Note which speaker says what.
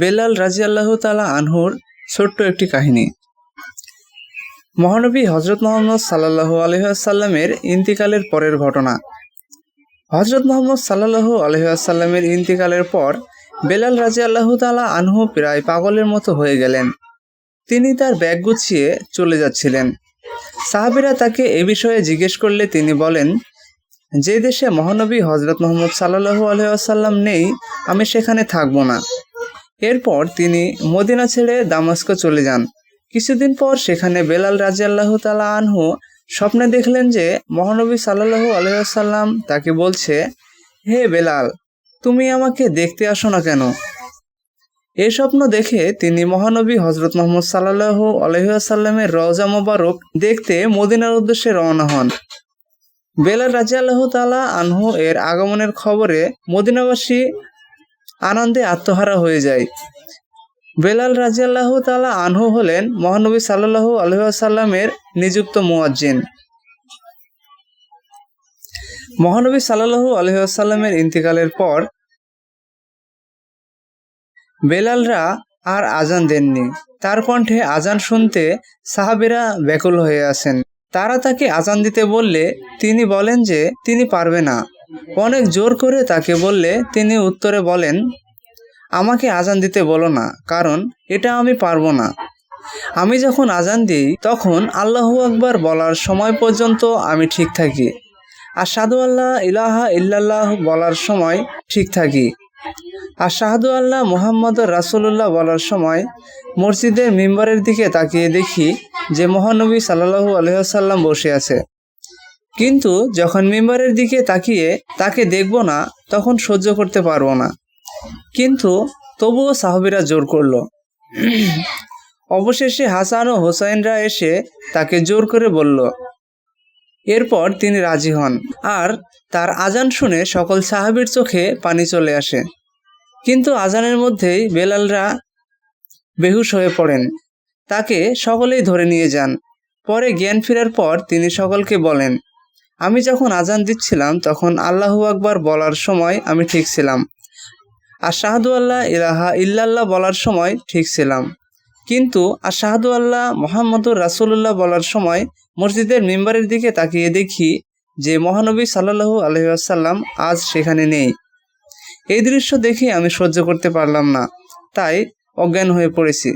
Speaker 1: বেলাল রাজি আল্লাহ তালা আনহুর ছোট্ট একটি কাহিনী। মহানবী হজরত মোহাম্মদ সাল্লাহু আলহাসাল্লামের ইন্তিকালের পরের ঘটনা। হজরত মোহাম্মদ সাল্লাহু আলহাসাল্লামের ইন্তিকালের পর বেলাল রাজি আল্লাহ তালা আনহু প্রায় পাগলের মতো হয়ে গেলেন। তিনি তার ব্যাগ গুছিয়ে চলে যাচ্ছিলেন। সাহাবিরা তাকে এ বিষয়ে জিজ্ঞেস করলে তিনি বলেন, যে দেশে মহানবী হজরত মোহাম্মদ সাল্লাহু আলহাসাল্লাম নেই, আমি সেখানে থাকব না। এরপর তিনি মদিনা ছেড়ে দামাস্ক চলে যান। কিছুদিন পর সেখানে বেলাল রাজি আল্লাহ তালা আনহু স্বপ্নে দেখলেন যে মহানবী সাল্লাহু আলহাসাল্লাম তাকে বলছে, হে বেলাল, তুমি আমাকে দেখতে আসো না কেন? এ স্বপ্ন দেখে তিনি মহানবী হজরত মোহাম্মদ সাল্লাহু আলহাসাল্লামের রওজা মোবারক দেখতে মদিনার উদ্দেশ্যে রওনা হন। বেলাল রাজি আল্লাহ তালা আনহু এর আগমনের খবরে মদিনাবাসী আনন্দে আত্মহারা হয়ে যায়। বেলাল রাজিয়াল্লাহ তালা আনহু হলেন মহানবী সাল্লাহু আলহাসাল্লামের নিযুক্ত মুয়াজ্জিন। মহানবী সাল্লাহু আলহাসাল্লামের ইন্তিকালের পর বেলালরা আর আজান দেননি। তার কণ্ঠে আজান শুনতে সাহাবিরা ব্যাকুল হয়ে আছেন। তারা তাকে আজান দিতে বললে তিনি বলেন যে তিনি পারবে না। অনেক জোর করে তাকে বললে তিনি উত্তরে বলেন, আমাকে আজান দিতে বলো না, কারণ এটা আমি পারব না। আমি যখন আজান দিই, তখন আল্লাহু আকবার বলার সময় পর্যন্ত আমি ঠিক থাকি। আর সাধু আল্লাহ ইলাহা ইল্লাল্লাহ বলার সময় ঠিক থাকি। আর শাহাদু আল্লাহ মোহাম্মদ রাসুল্লাহ বলার সময় মসজিদের মেম্বারের দিকে তাকিয়ে দেখি যে মহানবী সাল্লাহু আলহাম বসে আছে। কিন্তু যখন মেম্বারের দিকে তাকিয়ে তাকে দেখব না, তখন সহ্য করতে পারব না। কিন্তু তবুও সাহাবিরা জোর করল। অবশেষে হাসান ও হোসাইনরা এসে তাকে জোর করে বলল, এরপর তিনি রাজি হন। আর তার আজান শুনে সকল সাহাবির চোখে পানি চলে আসে। কিন্তু আজানের মধ্যেই বেলালরা বেহুশ হয়ে পড়েন। তাকে সকলেই ধরে নিয়ে যান। পরে জ্ঞান ফেরার পর তিনি সকলকে বলেন আমি যখন আজান দিচ্ছিলাম, তখন আল্লাহু আকবার বলার সময় আমি ঠিক ছিলাম। আর শাহাদু আল্লাহ ইলাহা ইল্লাল্লাহ বলার সময় ঠিক ছিলাম। কিন্তু আর শাহাদু আল্লাহ মোহাম্মদুর রাসুল্লাহ বলার সময় মসজিদের মেম্বারের দিকে তাকিয়ে দেখি যে মহানবী সাল্লাহু আলহিহাসাল্লাম আজ সেখানে নেই। এই দৃশ্য দেখে আমি সহ্য করতে পারলাম না। তাই অজ্ঞান হয়ে পড়েছি।